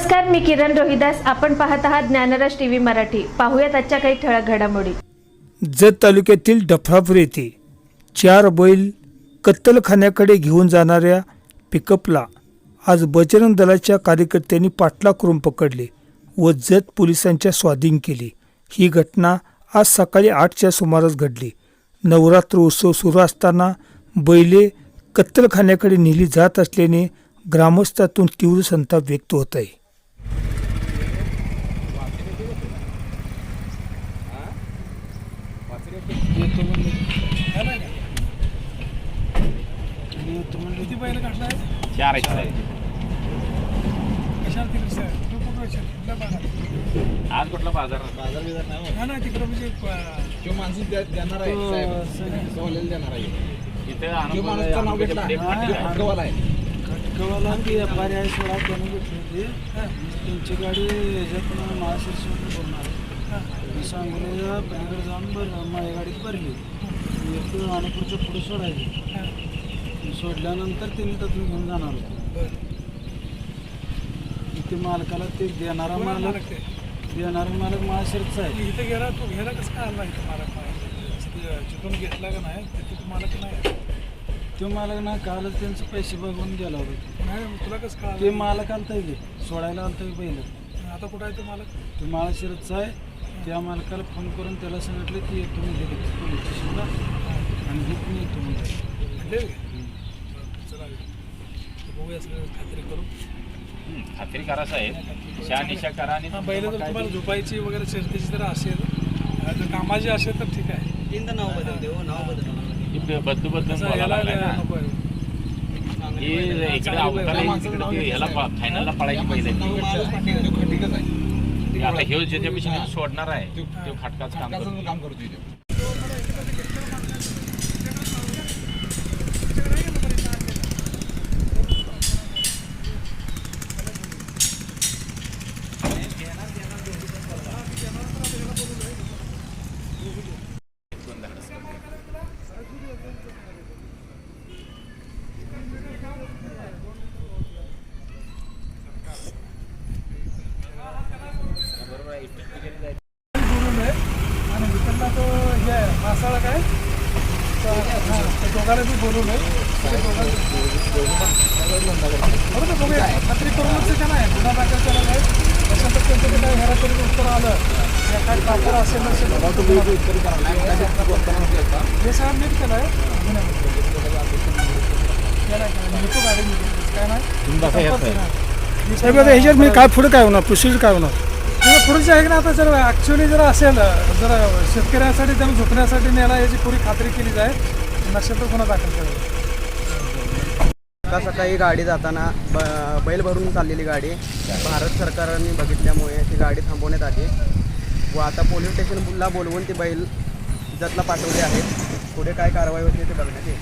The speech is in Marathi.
नमस्कार मी किरण रोहिदास. आपण पाहत आहात ज्ञानराज टीव्ही मराठी. पाहूयात आजच्या काही ठळक घडामोडी. जत तालुक्यातील डफरापूर येथे चार बैल कत्तलखान्याकडे घेऊन जाणाऱ्या पिकअपला आज बजरंग दलाच्या कार्यकर्त्यांनी पाठला करून पकडले व जत पोलिसांच्या स्वाधीन केली. ही घटना आज सकाळी आठच्या सुमारास घडली. नवरात्र उत्सव सुरू असताना बैले कत्तलखान्याकडे नेली जात असल्याने ग्रामस्थातून तीव्र संताप व्यक्त होत आहे. किती बैल काढलाय चार? आज कुठला बाजार हा ना तिकडं म्हणजे तो माणूस देणार आहे सोहलेला देणार आहे. इथे माणूसचं नाव घेतला. हा, खटकवाला आहे. खटकवाला व्यापारी आहे सोळा त्याने घेतली होती त्यांची गाडी ह्याच्यातून महाशिरसून बोलणार मी सांगलीला पलीकडे जाऊन भर माझ्या गाडीत भरली एक अनपूरच्या पुढे सोडायची. सोडल्यानंतर त्यांनी त्यातून घेऊन जाणार होते. ते मालकाला ते देणारा मालक मालक? देणारा मालक महाशिरचा आहे. इथं गेला तू घ्यायला कसं काय आला इथं मालक मला जिथून घेतला का नाही तिथे तू मालक नाही? तो मालक ना कालच त्यांचे पैसे बघून गेला होता. नाही तुला कसं काय ते मालक आलता सोडायला आलता पहिलं. आता कुठं आहे ते मालक? तो माळशिरचा आहे. त्या मालकाला फोन करून त्याला सांगितलं की तुम्ही लगेच पोलीस स्टेशनला आणि हे बघूया सगळं खात्री करू हं, खात्री करा साहेब. शहानिशा करा आणि हा जर काय तुम्हाला झोपायची वगैरे शर्तीची जर असेल जर कामाची असेल तर ठीक आहे. ही ब- बदलू बदलून तसं बोलायला याला लागलाय ना. नको आहे. ही इकडे अवताला तिकडे ते ह्याला फायनलला पळायची पहिले आता ह्यो ज्याच्यापेक्षा सोडणार आहे तो खटकाच काम करतो इथे आहे आणि तो हे आहे, मासाळा काय दोघाला बी बोलून आहे बघूया खात्री करूनच का नाही गुन्हा दाखल केला नाही तर त्यांचं ते काही हेराफेरीचं उत्तर आलं या काय असेल नसेल हे सगळं नीट केलं आहे केलं आहे गाडी काय नाही ह्याच्यात मी काय पुढे काय होणार? प्रोसिजर काय होणार? म्हणजे पुढचे आहे ना आता जर ॲक्च्युली जर असेल जर शेतकऱ्यांसाठी त्यांना झोपण्यासाठी न्यायला याची पुरी खात्री केली जाईल नसेल तर पुन्हा दाखल केला सकाळ सकाळी गाडी जाताना ब बैल भरून चाललेली गाडी भारत सरकारने बघितल्यामुळे ती गाडी थांबवण्यात आली. व आता पोलीस स्टेशनला बोलवून ती बैल जतला पाठवली आहे. पुढे काय कारवाई होते ते बघण्यात येईल.